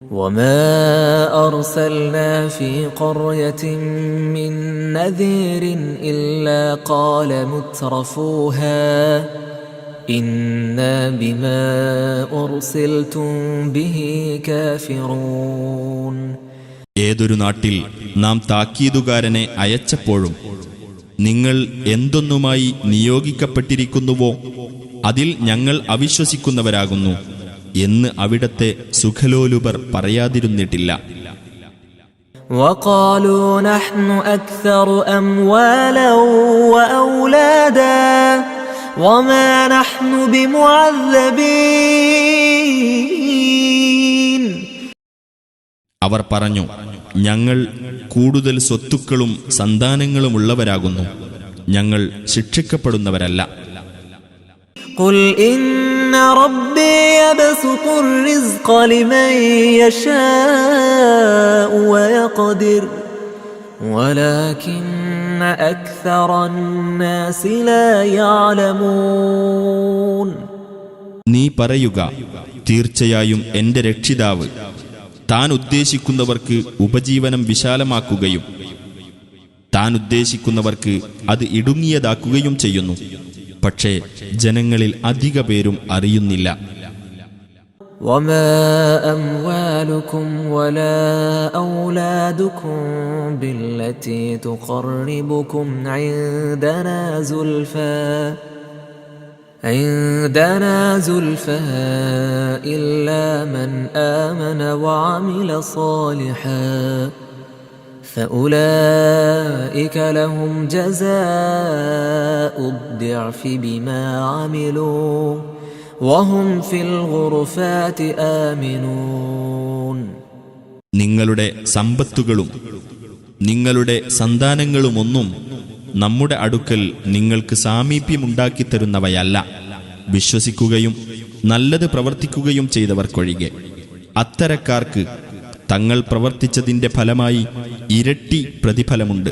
وما ارسلنا في قريه من نذير الا قال مترفوها انا بما ارسلتم به كافرون ഏതൊരു നാട്ടിൽ നാം താക്കീതുകാരനെ അയച്ചപ്പോഴും നിങ്ങൾ എന്തൊന്നുമായി നിയോഗിക്കപ്പെട്ടിരിക്കുന്നുവോ അതിൽ ഞങ്ങൾ അവിശ്വസിക്കുന്നവരാകുന്നു എന്ന് അവിടത്തെ സുഖലോലുപർ പറയാതിരുന്നിട്ടില്ല وقالوا نحن اكثر اموالا واولادا وما نحن بمعذبين അവർ പറഞ്ഞു ഞങ്ങൾ കൂടുതൽ സ്വത്തുക്കളും സന്താനങ്ങളുമുള്ളവരാകുന്നു ഞങ്ങൾ ശിക്ഷിക്കപ്പെടുന്നവരല്ല قل إن ربي يبسط الرزق لمن يشاء ويقدر ولكن أكثر الناس لا يعلمون നീ പറയുക തീർച്ചയായും എന്റെ രക്ഷിതാവ് താൻ ഉദ്ദേശിക്കുന്നവർക്ക് ഉപജീവനം വിശാലമാക്കുകയും താൻ ഉദ്ദേശിക്കുന്നവർക്ക് അത് ഇടുങ്ങിയതാക്കുകയും ചെയ്യുന്നു പക്ഷേ ജനങ്ങളിൽ അധിക പേരും അറിയുന്നില്ല وما أموالكم ولا أولادكم بالتي تقربكم عندنا زلفى عندنا زلفى إلا من آمن وعمل صالحا فأولئك لهم جزاء الضعف بما عملوا وهم في الغرفات آمنون നിങ്ങളുടെ സമ്പത്തുകളും നിങ്ങളുടെ സന്താനങ്ങളുമൊന്നും നമ്മുടെ അടുക്കൽ നിങ്ങൾക്ക് സാമീപ്യമുണ്ടാക്കിത്തരുന്നവയല്ല വിശ്വസിക്കുകയും നല്ലത് പ്രവർത്തിക്കുകയും ചെയ്തവർക്കൊഴികെ അത്തരക്കാർക്ക് തങ്ങൾ പ്രവർത്തിച്ചതിന്റെ ഫലമായി ഇരട്ടി പ്രതിഫലമുണ്ട്.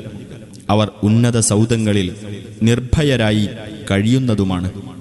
അവർ ഉന്നത സൗദങ്ങളിൽ നിർഭയരായി കഴിയുന്നതുമാണ്.